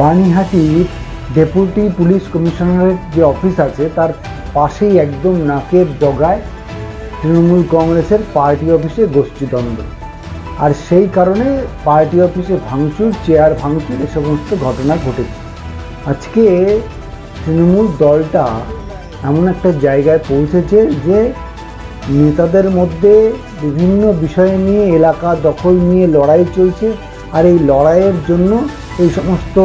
পানিহাটির deputy police কমিশনারের যে office আছে, তার পাশেই একদম নাকের ডগায় তৃণমূল কংগ্রেসের পার্টি অফিসে গোষ্ঠীদ্বন্দ্ব। আর সেই কারণে পার্টি অফিসে ভাঙচুর, চেয়ার ভাঙচুর, এ সমস্ত ঘটনা ঘটেছে। আজকে তৃণমূল দলটা এমন একটা জায়গায় পৌঁছেছে যে নেতাদের মধ্যে বিভিন্ন বিষয় নিয়ে, এলাকা দখল নিয়ে লড়াই চলছে। আর এই লড়াইয়ের জন্য এই সমস্ত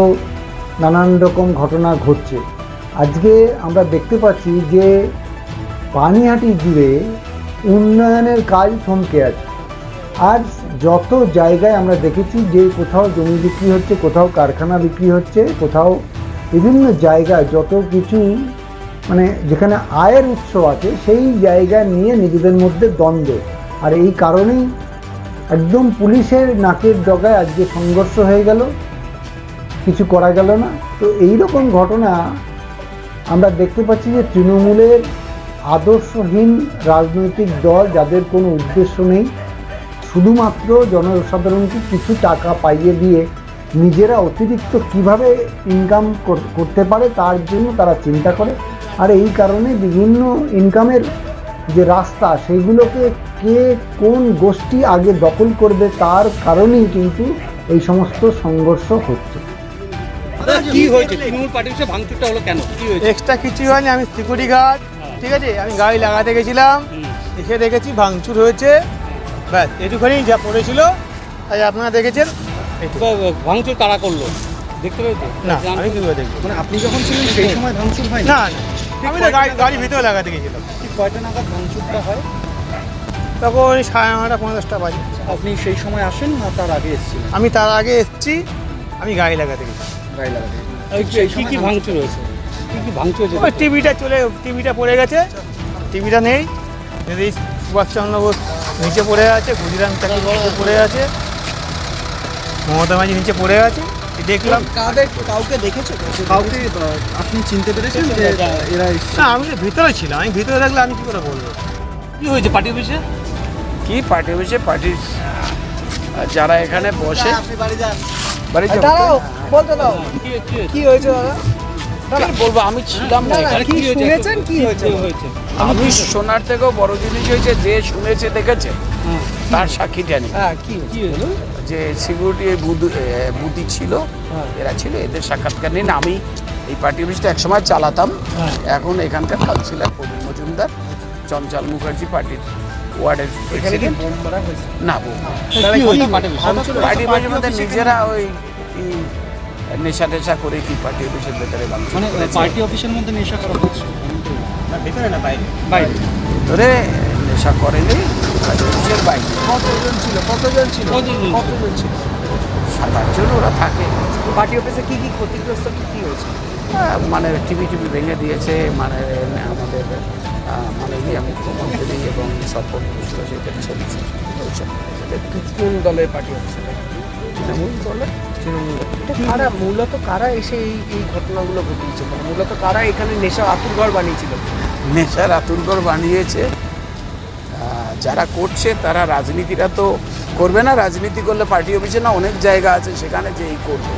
নানান রকম ঘটনা ঘটছে। আজকে আমরা দেখতে পাচ্ছি যে পানিহাটি জুড়ে উন্নয়নের কাজ থমকে আছে। আর যত জায়গায় আমরা দেখেছি যে কোথাও জমি বিক্রি হচ্ছে, কোথাও কারখানা বিক্রি হচ্ছে, কোথাও বিভিন্ন জায়গায় যত কিছু মানে যেখানে আয়ের উৎস আছে, সেই জায়গা নিয়ে নিজেদের মধ্যে দ্বন্দ্ব। আর এই কারণেই একদম পুলিশের নাকের ডগায় আজকে সংঘর্ষ হয়ে গেল। কিছু করা গেল না। তো এই রকম ঘটনা আমরা দেখতে পাচ্ছি যে তৃণমূলের আদর্শহীন রাজনৈতিক দল যাদের কোনো উদ্দেশ্য নেই, শুধুমাত্র জনসাধারণকে কিছু টাকা পাইয়ে দিয়ে নিজেরা অতিরিক্ত কীভাবে ইনকাম করতে পারে তার জন্য তারা চিন্তা করে। আর এই কারণে বিভিন্ন ইনকামের যে রাস্তা সেইগুলোকে কে কোন গোষ্ঠী আগে দখল করবে তার কারণেই কিন্তু এই সমস্ত সংঘর্ষ হচ্ছে। কি হয়েছে? তৃণমূল পার্টি অফিসে ভাঙচুরটা হলো কেন? কি হয়েছে? এক্সট্রা কিছুই হয়নি আমি সিকিউরিটি গার্ড ঠিক আছে? আমি গাড়ি লাগাতে গেছিলাম। এসে দেখেছি ভাঙচুর হয়েছে। ব্যাস এটুখানি যা পড়েছিল তাই আপনারা দেখেছেন। ভাঙচুর কারা করল? দেখতে পেয়েছ? না আমি কি করে দেখব মানে আপনি যখন ছিলেন সেই সময় ভাঙচুর হয় না না। আমি তো গাড়ি গাড়ি ভিতরে লাগাতে গেছিলাম। ঠিক কয়টা নাগাদ ভাঙচুরটা হয়? তখন ওই সাড়ে নটা পনেরো দশটা বাজে। আপনি সেই সময় আসেন না তার আগে এসেছিলেন? আমি তার আগে এসেছি আমি গাড়ি লাগাতে গেছি গাড়ি লাগাতে কি- কি ভাঙচুর হয়েছে? কি কি ভাঙচুর হয়েছে? ওই টিভিটা চলে টিভিটা পড়ে গেছে। টিভিটা নেই। যদি সুভাষচন্দ্র বোস নিচে পড়ে আছে গুজরান নিচে পড়ে আছে মমতা মাঝি নিচে পড়ে আছে দেখলাম। কাদের কাউকে দেখেছ? কাউকে আপনি চিনতে পেরেছেন যে এরা না আমি তো ভিতরে ছিলাম। আমি ভিতরে থাকলে আমি কি করে বলব? কি হয়েছে পার্টি অফিসে? কি পার্টি অফিসে? পার্টির যারা এখানে বসে বাড়ি যাব তো? বলতে দাও। কি কি হয়েছে? দাদা? বলব আমি ছিলাম না কি শুনেছেন কি হয়েছে? হয়েছে? আমি শোনার থেকেও বড় জিনিস হয়েছে যে শুনেছে দেখেছে? তার সাক্ষী জানি। হ্যাঁ হয়েছে? যে সিকিউরিটি বুদ্ধি ছিল এরা ছিল এদের সাক্ষাৎকার নিন আমি এই পার্টি অফিসটা একসময় চালাতাম। এখন এখানকার কাউন্সিলর প্রবীণ মজুমদার চঞ্চল মুখার্জি পার্টির। ওয়ার্ডের না হয়েছে? পার্টি মধ্যে নিজেরা ওই নেশা টেশা করে কি পার্টি অফিসের ভেতরে মানে। পার্টি অফিসের মধ্যে নেশা করা হচ্ছে? ভিতরে না বাইরে। বাইরে। ভেতরে নেশা করেনি বাইরে। কতজন ছিল? কতজন ছিল? কতজন ছিল? ছিল সাত ওরা থাকে। পার্টি অফিসে কী কী ক্ষতিগ্রস্ত কী কী হয়েছে? মানে টিভি টিভি ভেঙে দিয়েছে মানে আমাদের মানে ইয়ে মুখ্যমন্ত্রী এবং সফল সেটা ছবি কোন দলের পার্টি অফিসে? তৃণমূল দলের? কারা মূলত কারা এসে এই এই ঘটনাগুলো ঘটিয়েছে? মানে মূলত কারা এখানে নেশা আতুরঘর বানিয়েছিল? নেশার আতুরঘর বানিয়েছে। যারা করছে তারা রাজনীতিটা তো করবে না রাজনীতি করলে পার্টি অফিসে না অনেক জায়গা আছে সেখানে যেই করবে।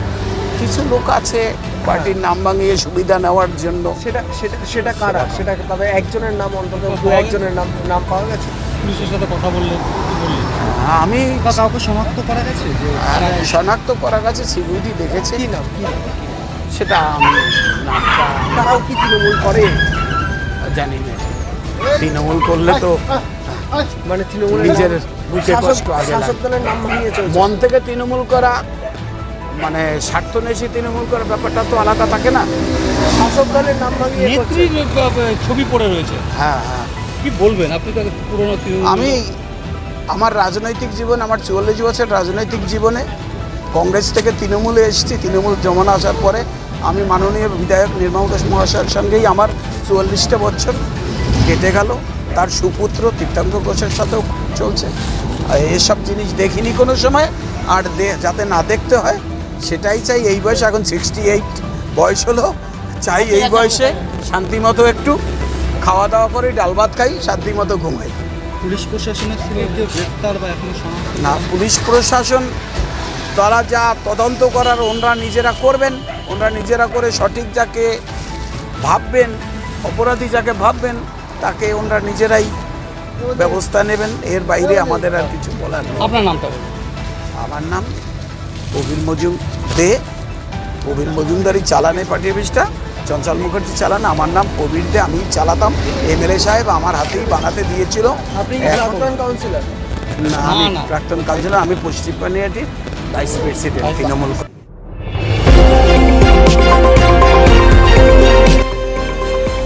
কিছু লোক আছে পার্টির নাম ভাঙিয়ে সুবিধা নেওয়ার জন্য। সেটা সেটা সেটা কারা? সেটা তবে একজনের নাম অন্তত দু একজনের নাম নাম পাওয়া গেছে? পুলিশের সাথে কথা বললে আহ, আমি কাউকে শনাক্ত করা গেছে? যে শনাক্ত করা গেছে সিকিউরিটি দেখেছে। কি নাম? কি নাম? সেটা আমি নামটা তারাও কি তৃণমূল করে? জানি না। তৃণমূল করলে তো মানে তৃণমূলের নিজের মন থেকে তৃণমূল করা মানে স্বার্থনেশী তৃণমূল করার ব্যাপারটা তো আলাদা থাকে না। শাসক দলের নাম ভাঙিয়ে নেত্রীর ছবি পড়ে রয়েছে। হ্যাঁ হ্যাঁ। কি বলবেন? আপনি তো পুরনো আমি আমার রাজনৈতিক জীবন আমার চুয়াল্লিশ বছর রাজনৈতিক জীবনে কংগ্রেস থেকে তৃণমূলে এসেছি তৃণমূল জমানো আসার পরে আমি মাননীয় বিধায়ক নির্মল দাস মহাশয়ের সঙ্গেই আমার চুয়াল্লিশটা বছর কেটে গেল। তার সুপুত্র তীর্থাঙ্ক ঘোষের সাথেও চলছে। আর এসব জিনিস দেখিনি কোনো সময় আর দে- যাতে না দেখতে হয় সেটাই চাই। এই বয়সে এখন সিক্সটি এইট বয়স হলো চাই এই বয়সে শান্তিমতো একটু খাওয়া দাওয়া করে ডাল ভাত খাই শান্তিমতো ঘুমাই। পুলিশ প্রশাসনের গ্রেপ্তার বা এখনও না পুলিশ প্রশাসন তারা যা তদন্ত করার ওনরা নিজেরা করবেন ওনরা নিজেরা করে সঠিক যাকে ভাববেন অপরাধী যাকে ভাববেন তাকে ওনরা নিজেরাই ব্যবস্থা নেবেন। এর বাইরে আমাদের আর কিছু বলার নেই। আপনার নামটা আমার নাম প্রবীর মজুম দে। প্রবীর মজুমদারি চালানে পার্টি অফিসটা। চঞ্চল মুখার্জি চালান। আমার নাম প্রবীর দে। আমি চালাতাম। এমএলএ সাহেব আমার হাতেই বানাতে দিয়েছিল। আপনি এখন- প্রাক্তন কাউন্সিলর না আমি। প্রাক্তন কাউন্সিলর আমি পশ্চিম পানিয়াটির ভাইস প্রেসিডেন্ট তৃণমূল